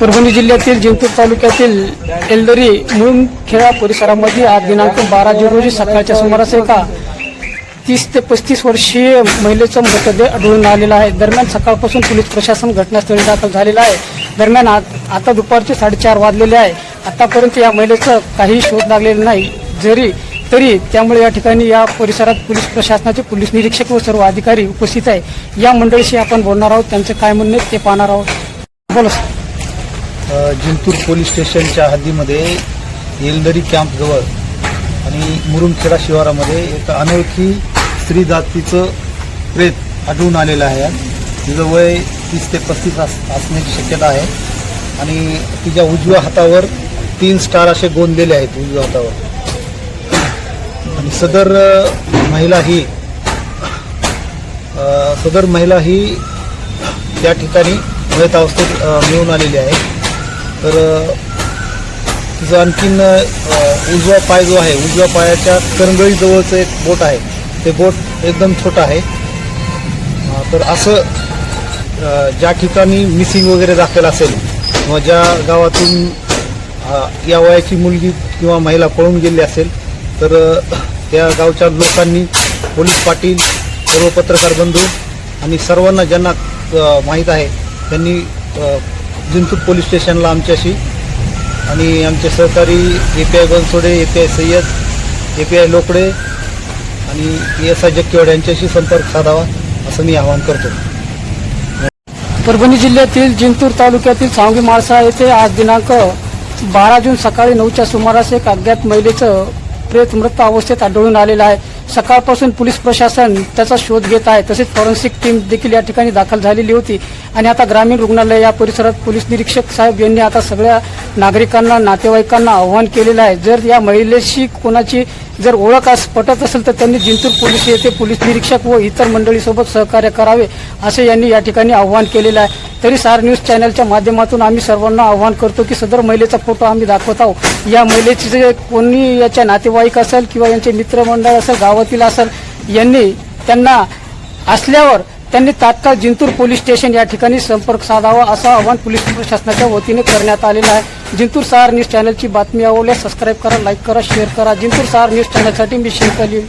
परभणी जिल्ह्यातील जिंतूर तालुक्यातील एलदरी मुळूमखेडा परिसरामध्ये आज दिनांक बारा जून रोजी सकाळच्या सुमारास एका तीस ते पस्तीस वर्षीय महिलेचा मृतदेह आढळून आलेला आहे. दरम्यान सकाळपासून पोलीस प्रशासन घटनास्थळी दाखल झालेलं आहे. दरम्यान आत- आता दुपारचे साडेचार वाजलेले आहे. आतापर्यंत या महिलेचं काही शोध लागलेला नाही. जरी तरी त्यामुळे या ठिकाणी या परिसरात पोलीस प्रशासनाचे पोलीस निरीक्षक व सर्व अधिकारी उपस्थित आहे. या मंडळीशी आपण बोलणार आहोत. त्यांचं काय म्हणणे ते पाहणार आहोत. बोला सर. जिंतूर पोलीस स्टेशनच्या हद्दीमध्ये येलदरी कॅम्पजवळ आणि मुरुमखेडा शिवारामध्ये एक अनोळखी स्त्री जातीचं प्रेत आढळून आलेलं आहे. तिचं वय तीस ते पस्तीस अस असण्याची शक्यता आहे. आणि तिच्या उजव्या हातावर तीन स्टार असे गोंदलेले आहेत उजव्या हातावर. आणि सदर महिला ही सदर महिला ही त्या ठिकाणी मयत अवस्थेत मिळून आलेली आहे. तर तिचं आणखीन उजवा पाय जो आहे उजव्या पायाच्या करंगळीजवळचं एक बोट आहे. ते बोट एकदम छोटं आहे. तर असं ज्या ठिकाणी मिसिंग वगैरे दाखल असेल किंवा ज्या गावातून या वयाची मुलगी किंवा महिला पळून गेली असेल तर त्या गावच्या लोकांनी पोलीस पाटील सर्व पत्रकार बंधू आणि सर्वांना ज्यांना माहीत आहे त्यांनी जिंतूर पोलीस स्टेशनला आमच्याशी. आणि आमचे सहकारी A P I Bansode A P I Sayyad A P I Lokade आणि एस आय जक्केवाड यांच्याशी संपर्क साधावा असं मी आवाहन करतो. परभणी जिल्ह्यातील जिंतूर तालुक्यातील सांगवी माळसा येथे आज दिनांक बारा जून सकाळी नऊच्या सुमारास एक अज्ञात महिलेचं प्रेत मृत अवस्थेत आढळून आलेलं आहे. सकाळपासून पोलीस प्रशासन त्याचा शोध घेत आहे. तसेच फॉरेन्सिक टीम देखील या ठिकाणी दाखल झालेली होती. आणि आता ग्रामीण रुग्णालय या परिसरात पोलीस निरीक्षक साहेब यांनी आता सगळ्या नागरिकांना नातेवाईकांना आव्हान केलेलं आहे. जर या महिलेशी कोणाची जर ओळख आज पटत असेल तर त्यांनी जिंतूर पोलीस येथे पोलीस निरीक्षक व इतर मंडळीसोबत सहकार्य करावे असे यांनी या ठिकाणी आव्हान केलेलं आहे. तरी सार न्यूज चॅनलच्या माध्यमातून आम्ही सर्वांना आव्हान करतो की सदर महिलेचा फोटो आम्ही दाखवत आहोत. या महिलेचे कोणी याच्या नातेवाईक असेल किंवा यांचे मित्रमंडळ असेल गावातील असेल यांनी त्यांना असल्यावर त्यांनी तात्काळ जिंतूर पोलीस स्टेशन या ठिकाणी संपर्क साधावा असं आवाहन पोलीस प्रशासनाच्या वतीने करण्यात आलेलं आहे. जिंतूर सहार न्यूज चॅनलची बातमी आवडल्यास सबस्क्राईब करा लाईक करा शेअर करा. जिंतूर सहार न्यूज चॅनलसाठी मी शिंकली